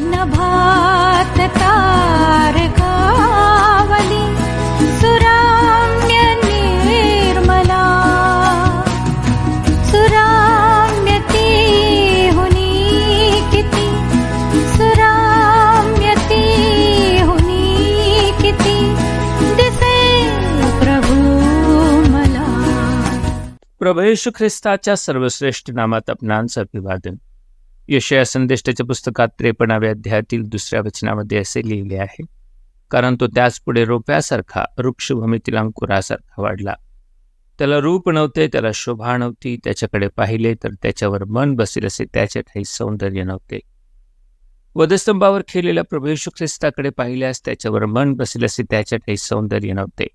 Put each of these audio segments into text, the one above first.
नभात तारकावली सुराम्य निर्मला. सुराम्य ती हुनी किती सुराम्य ती हुनी किती दिसे प्रभू मला. प्रभू येशू ख्रिस्ताच्या सर्वश्रेष्ठ नामात आपणांचं अभिवादन. यशया संदेष्टाच्या पुस्तकात त्रेपणाव्या अध्यायातील दुसऱ्या वचनामध्ये असे लिहिले आहे कारण तो त्याच पुढे रोप्यासारखा वृक्षभूमीतील अंकुरासारखा वाढला. त्याला रूप नव्हते त्याला शोभा नव्हती त्याच्याकडे पाहिले तर त्याच्यावर मन बसेल असे त्याच्या काही सौंदर्य नव्हते. वधस्तंभावर खेळलेल्या प्रभू ख्रिस्ताकडे पाहिल्यास त्याच्यावर मन बसेल असे त्याच्या ठाई सौंदर्य नव्हते.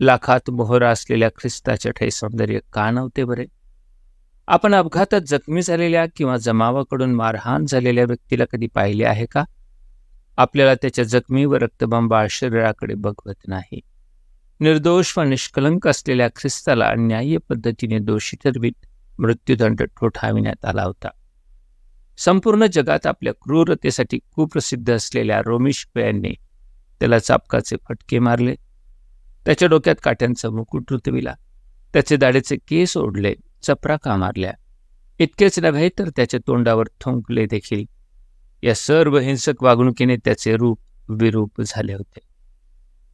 लाखात मोहरा असलेल्या ख्रिस्ताच्या ठाई सौंदर्य का नव्हते बरे? आपण अपघातात जखमी झालेल्या किंवा जमावाकडून मारहाण झालेल्या व्यक्तीला कधी पाहिले आहे का? आपल्याला त्याच्या जखमी व रक्तबंबाळ शरीराकडे बघवत नाही. निर्दोष व निष्कलंक असलेल्या ख्रिस्ताला न्याय्य पद्धतीने दोषी ठरवीत मृत्यूदंड ठोठाविण्यात आला होता. संपूर्ण जगात आपल्या क्रूरतेसाठी कुप्रसिद्ध असलेल्या रोमी शिपायांनी त्याला चापकाचे फटके मारले. त्याच्या डोक्यात काट्यांचा मुकुट रुतविला. त्याचे दाढेचे केस ओढले. चपराका मारल्या. इतकेच नव्हे तर त्याच्या तोंडावर थुंकले देखील. या सर्व हिंसक वागणुकीने त्याचे रूप विरूप झाले होते.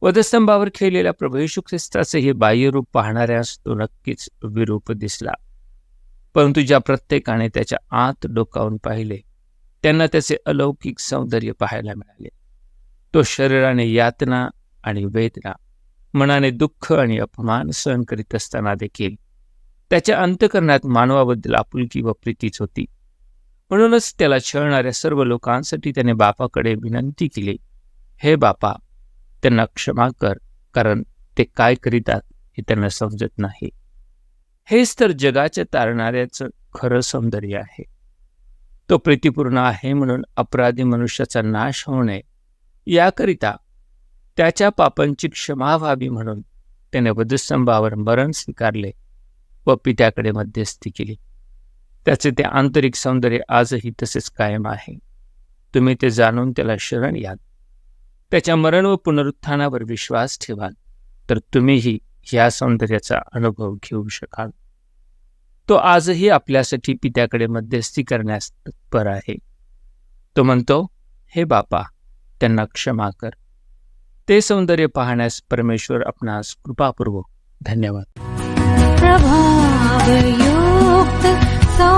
वधस्तंभावर खेळलेल्या प्रभयशू ख्रिस्ताचे हे बाह्यरूप पाहणाऱ्यास तो नक्कीच विरूप दिसला. परंतु ज्या प्रत्येकाने त्याच्या आत डोकावून पाहिले त्यांना त्याचे अलौकिक सौंदर्य पाहायला मिळाले. तो शरीराने यातना आणि वेदना मनाने दुःख आणि अपमान सहन करीत असताना देखील त्याच्या अंतकरणात मानवाबद्दल आपुलकी व प्रीतीच होती. म्हणूनच त्याला छळणाऱ्या सर्व लोकांसाठी त्याने बापाकडे विनंती केली हे बापा त्यांना क्षमा कर कारण ते काय करीतात हे त्यांना समजत नाही. हेच तर जगाच्या तारणाऱ्याचं खरं सौंदर्य आहे. तो प्रीतीपूर्ण आहे म्हणून अपराधी मनुष्याचा नाश होऊ नये. याकरिता त्याच्या पापांची क्षमा व्हावी म्हणून त्याने वधस्तंभावर मरण स्वीकारले. व पित्याकडे मध्यस्थी केली. त्याचे ते आंतरिक सौंदर्य आजही तसेच कायम आहे. तुम्ही ते जाणून त्याला शरण याल. त्याच्या मरण व पुनरुत्थानावर विश्वास ठेवाल. तर तुम्हीही या सौंदर्याचा अनुभव घेऊ शकाल. तो आजही आपल्यासाठी पित्याकडे मध्यस्थी करण्यास तत्पर आहे. तो म्हणतो हे बापा त्यांना क्षमा कर. ते सौंदर्य पाहण्यास परमेश्वर आपणास कृपापूर्वक धन्यवाद. प्रभावयुक्त सौ